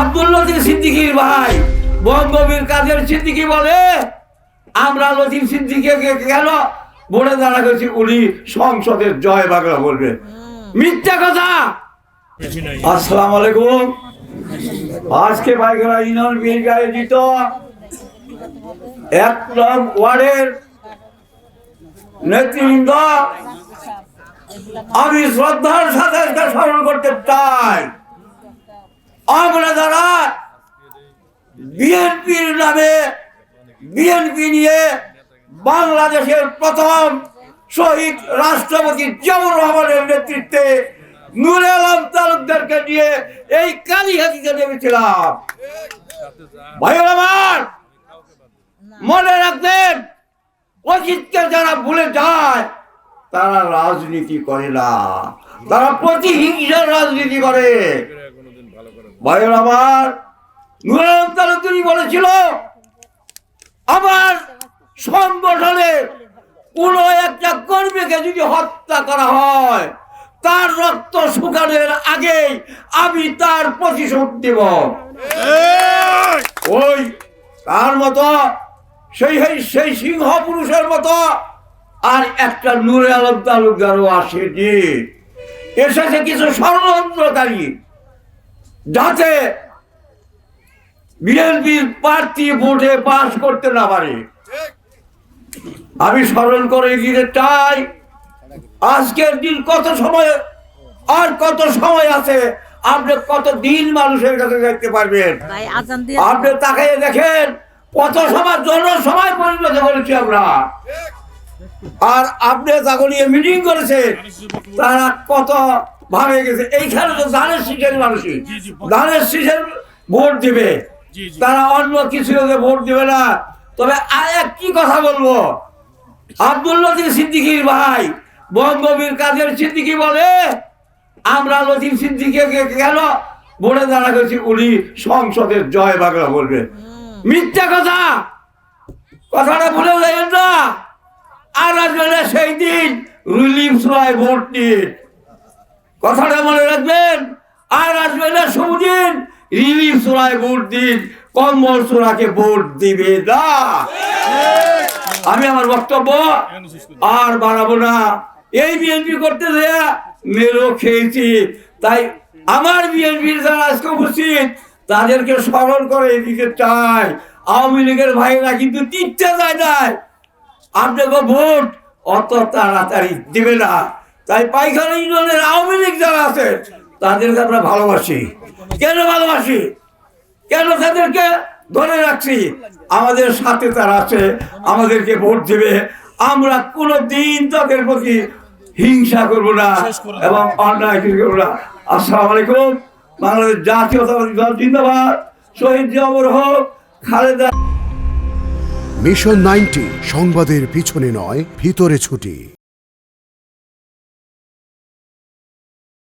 আব্দুল লতিফ সিদ্দিকীর ভাই বঙ্গবীর সিদ্দিকী বলে? আমরা লতিফ কেন? দাঁড়া গেছি উনি সংসদের জয় বাংলা বলবে। মিথ্যা কথা! আসসালাম আলাইকুম। আজকে বাইকরা ইউনিয়ন বিএনপি আয়োজিত এক নং ওয়ার্ডের নেতৃবৃন্দ, আমি শ্রদ্ধার সাথে স্মরণ করতে চাই। আমরা যারা বিএনপির নামে বিএনপি নিয়ে বাংলাদেশের প্রথম শহীদ রাষ্ট্রপতি জিয়াউর রহমানের নেতৃত্বে নুরে আলম তালুকদারকে নিয়ে এই কালীহাতিতে নেমেছিলাম। ভাই আমার, মনে রাখবেন, অতীতকে যারা ভুলে যায়, তারা রাজনীতি করে না। তারা প্রতিহিংসার রাজনীতি করে। ভাইয়ের আমার নুরাম তালুকদারি বলেছিল আমার সংগঠনে কোন একটা কর্মীকে যদি হত্যা করা হয় তার রক্ত শুকানোর আগেই আমি তার প্রতিশোধ দেব। ওই তার মতো সেই সেই সেই সিংহ পুরুষের মতো আর একটা নূরে আলম তালুকদারও আসেনি। এসেছে কিছু ষড়যন্ত্রকারী। যাতে বিএনপির প্রার্থী ভোটে পাশ করতে না পারে। আমি স্মরণ করে দিতে চাই আজকের দিন কত সময় আর কত সময় আছে আপনি কত দিন মানুষের কাছে দেখতে পারবেন? আপনি তাকে দেখেন কত সভা জনসভায় পরিণত করেছি আমরা। আর আপনি তাকে নিয়ে মিটিং করেছেন তারা কত ভাবে গেছে। এইখানে তো ধানের শীষের মানুষই। ধানের শীষের ভোট দিবে। তারা অন্য কিছু ভোট দিবে না। তবে আর একটি কথা বলব? আব্দুল লতিফ সিদ্দিকীর ভাই বঙ্গবীর কাদের সিদ্দিকী বলে? আমরা লতিফ সিদ্দিকীকে কেন বলে দাঁড়া গেছি উনি সংসদের জয় বাংলা বলবে। মিথ্যা কথা! কথাটা ভুলে যাবেন না। আর আসবে সেই দিন রিলিফ রায় ভোট দিন কথাটা মনে রাখবেন, আর আসবে না সুদিন রিলিফ সোরায় ভোট দিন, কম্বল সোরাকে ভোট দিবে না। আমি আমার বক্তব্য আর বাড়াবো না। এই বিএনপি করতে দেয়া মেরো খেয়েছি। তাই আমার বিএনপির যারা আজকে উপস্থিত, তাদেরকে স্মরণ করে দিতে চাই। আওয়ামী লীগের ভাইরা কিন্তু টিকতে যায় নাই আপনাকে ভোট অত তাড়াতাড়ি দেবে না। তাই পাইখানা ইউনিয়নের আওয়ামী লীগ যারা আছে তাদেরকে আমরা ভালোবাসি। কেন ভালোবাসি? কেন তাদেরকে ধরে রাখছি? আমাদের সাথে তারা আছে আমাদেরকে ভোট দেবে। আমরা কোনো দিন তাদের প্রতি হিংসা করব না এবং অন্যায় কিছু করব না। আসসালামু আলাইকুম। বাংলাদেশ জাতীয়তাবাদী দল জিন্দাবাদ। শহীদ জিয়াউর হোক খালেদা মিশন নাইনটি সংবাদের পিছনে নয় ভিতরে ছুটি।